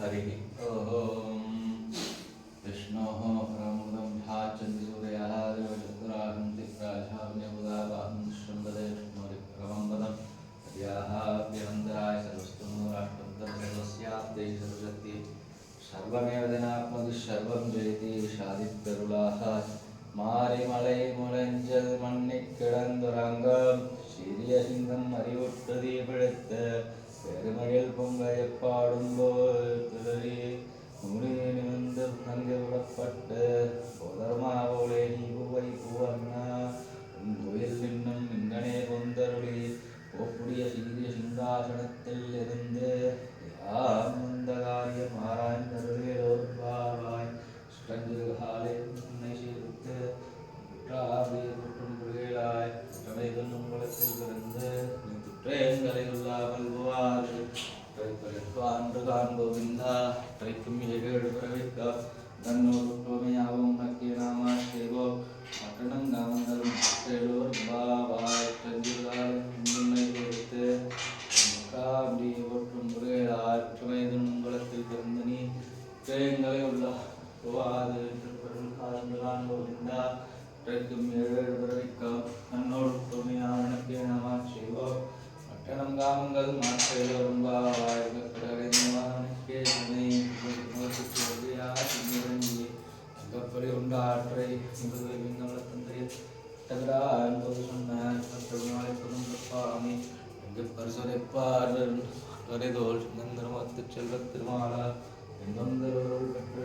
हरिः ॐ विष्णोः परमृतं ध्याचन्द्रसूदयः देवचतुराहन्ति प्राजाम्यमुदावाहं शृम्भदे विष्णोरिक्रमं पदम् अद्याहाभ्यन्तराय सर्वस्तु राष्ट्रं सर्वस्याप्ते सर्वशक्ति सर्वमेव जनात्मदुः सर्वं जयति शादित्यरुलाः மாரிமலை முளைஞ்சல் மண்ணி கிடந்துறங்கம். சிறிய சிங்கம் அறிவுற்று பிழைத்த பெருமையில் பொங்க பாடும் போது முடி நிமிர்ந்து நன்கு விடப்பட்டு போதர்மா போலே நீ பூவை பூவண்ணா உன் கோயில் நின்னும் இங்கனே பொந்தருளி. போப்புடைய சீரிய சிங்காசனத்தில் இருந்து யாம் வந்த காரியம் ஆராய்ந்தருளே ஒரு பாவாய் சுரஞ்சிறுகாலே உன்னை சேர்த்து குற்றங்களை உள்ளாமல் போவாது ஆண்டு காண்போவிந்தா. கைக்கும் ஏழு பிறவிக்க தன்னோர் உற்றுமையாவும் உனக்கே நாம செய்வோம் மட்டணம் நாமங்களும் ஏழோர் பாவாய் சஞ்சிறுகாலே உன்னை சேர்த்து காண்டி ஒற்றும் முருகையார் நீ திருப்பொருள் ஏழு செய்வோம் கணம் காமங்கள் மாற்றம் பாவாய்க்கே துணை அங்கப்படி உண்டாற்றை தந்தை தகரா என்பது சொன்னார் நாளை புதுப்பாமி அங்கு பரிசுரைப்பார் வரைதோல் சுந்தரமத்து செல்வ திருமாலா எந்தொந்தருள் பெற்ற